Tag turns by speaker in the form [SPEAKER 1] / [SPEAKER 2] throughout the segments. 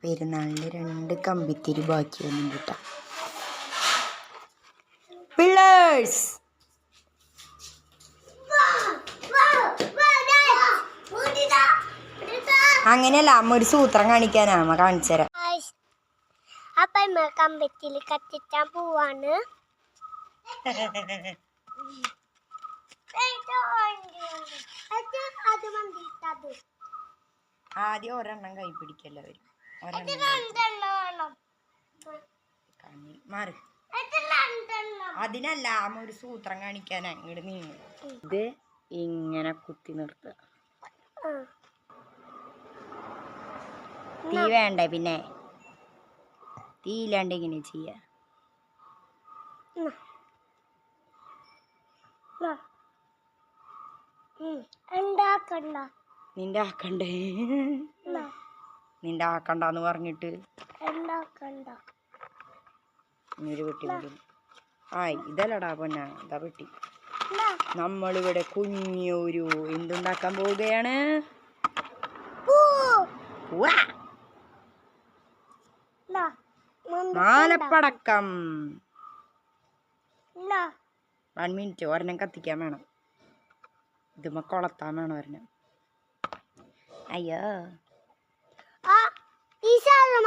[SPEAKER 1] പെരുന്നാളിന് രണ്ട് കമ്പിത്തിരി ബാക്കി വന്നു കിട്ടാം പിള്ളേഴ്സ്! അങ്ങനെയല്ല അമ്മ ഒരു സൂത്രം കാണിക്കാനാ. അമ്മ കാണിച്ചു തരാം
[SPEAKER 2] അപ്പൊ കമ്പറ്റിൽ കത്തിച്ചാൻ പോവാണ്.
[SPEAKER 1] ആദ്യം ഒരെണ്ണം കൈ പിടിക്കല്ലോ മാറി. അതിനല്ല അമ്മ ഒരു സൂത്രം കാണിക്കാൻ അങ്ങോട്ട് നീങ്ങി. ഇത് ഇങ്ങനെ കുത്തി നിർത്തുക. തീ വേണ്ട പിന്നെ? തീ ഇല്ലാണ്ട് ഇങ്ങനെ ചെയ്യ. നിന്റെ ആക്കണ്ടേ. നിന്റെ ആക്കണ്ടെന്ന് പറഞ്ഞിട്ട് കൂടി ആയി ഇതല്ലടാ പൊന്ന ഇതാ പെട്ടി. നമ്മളിവിടെ കുഞ്ഞൊരു എന്തുണ്ടാക്കാൻ പോവുകയാണ്? മാലപ്പടക്കം. വൺ മിനിറ്റ് ഒരെണ്ണം കത്തിക്കാൻ വേണം. ഇത് കൊളത്താൻ വേണം ഒരെണ്ണം. അയ്യോ.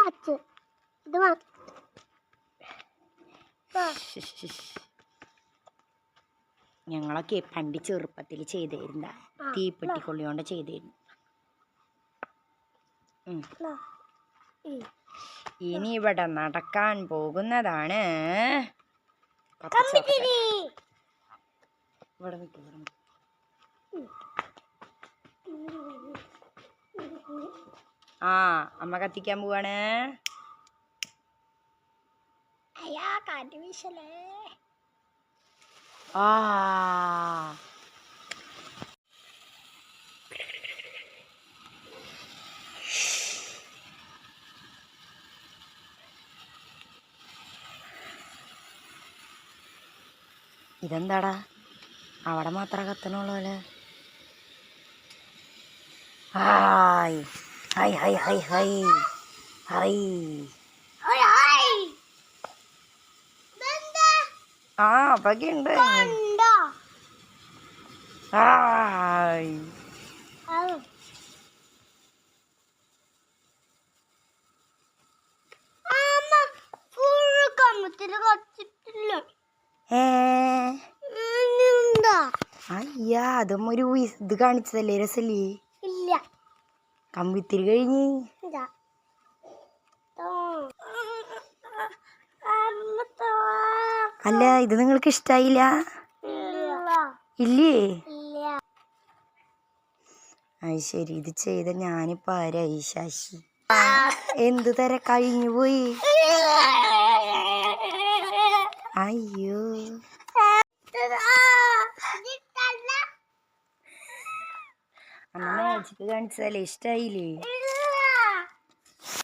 [SPEAKER 2] മാറ്റ് ഇത് ആ.
[SPEAKER 1] ഞങ്ങളൊക്കെ പണ്ട് ചെറുപ്പത്തിൽ ചെയ്തിരുന്ന തീപ്പെട്ടിക്കൊള്ളി കൊണ്ട് ചെയ്തിരുന്നു. ഇനി ഇവിടെ നടക്കാൻ പോകുന്നതാണ്. ഇവിടെ നിൽക്ക്. ആ അമ്മ കത്തിക്കാൻ പോവാണ്.
[SPEAKER 2] അയ്യാ കാറ്റ് വീശലേ
[SPEAKER 1] ആ. ഇതെന്താടാ? അവിടെ മാത്രം കത്തണുള്ളൂ പോലെ ഹായ്. ഹായ് ഹായ് ഹായ് ഹായ് ഹായ്
[SPEAKER 2] ഓയ് ഹായ് ഇതെന്താ?
[SPEAKER 1] ആ അപ്പൊക്കെയുണ്ട്
[SPEAKER 2] കണ്ടോ?
[SPEAKER 1] ഹായ്.
[SPEAKER 2] അത് അമ്മ ഫുള്ള് കമ്പത്തിൽ കത്തിട്ടില്ല.
[SPEAKER 1] ഏ?
[SPEAKER 2] എന്താ
[SPEAKER 1] അയ്യാ അതും ഒരു ഇത് കാണിച്ചതല്ലേ രസല്ലേ? കമ്പിത്തിരി കഴിഞ്ഞ്. അല്ല ഇത് നിങ്ങൾക്ക് ഇഷ്ടായില്ല?
[SPEAKER 2] ഇല്ല.
[SPEAKER 1] അത് ശരി ഇത് ചെയ്ത ഞാനിപ്പോ ആരായി ശശി? എന്ത് തര കഴിഞ്ഞു പോയി അമ്മ മേടിച്ചിട്ട് കാണിച്ചതല്ലേ? ഇഷ്ടായില്ലേ?